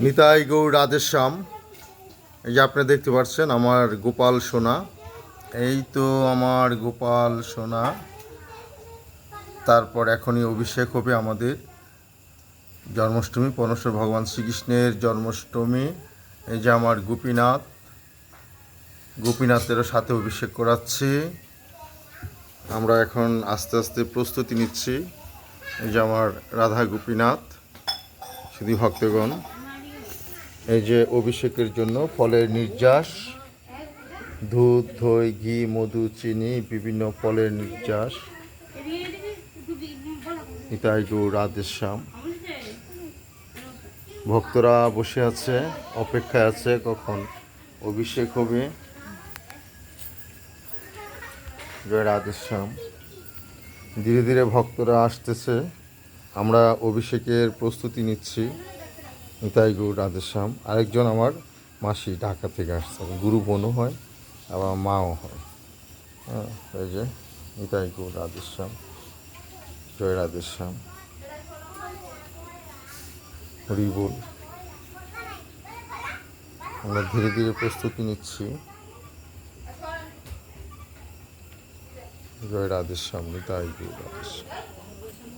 নিতাই গৌর রাধেশ্যাম। এই যে আপনি দেখতে পাচ্ছেন আমার গোপাল সোনা। এই তো আমার গোপাল সোনা। তারপর এখনই অভিষেক হবে আমাদের। জন্মাষ্টমী, পরমেশ্বর ভগবান শ্রীকৃষ্ণের জন্মাষ্টমী। এই যে আমার গোপীনাথ। গোপীনাথেরও সাথে অভিষেক করাচ্ছি। আমরা এখন আস্তে আস্তে প্রস্তুতি নিচ্ছি। এই যে আমার রাধা গোপীনাথ। শুধু ভক্তগণ, এই যে অভিষেকের জন্য ফলের নির্যাস, দুধ, দই, ঘি, মধু, চিনি, বিভিন্ন ফলের নির্যাস, নিতাই গৌ রাধেশ্যাম ভক্তরা বসে আছে, অপেক্ষায় আছে, কখন অভিষেক হবে? জয় রাধেশ্যাম ধীরে ধীরে ভক্তরা আসতেছে। আমরা অভিষেকের প্রস্তুতি নিচ্ছি। নিতাই গুরু রাধেশ্যাম। আরেকজন আমার মাসি ঢাকা থেকে আসছে গুরু বোনও হয় আবার মাও হয়। হ্যাঁ এই যে নিতাই গুরু রাধেশ্যাম। জয় রাধেশ্যাম। হরি আমরা ধীরে ধীরে প্রস্তুতি নিচ্ছি। জয় রাধেশ্যাম, নিতাই গুরু রাধেশ্যাম।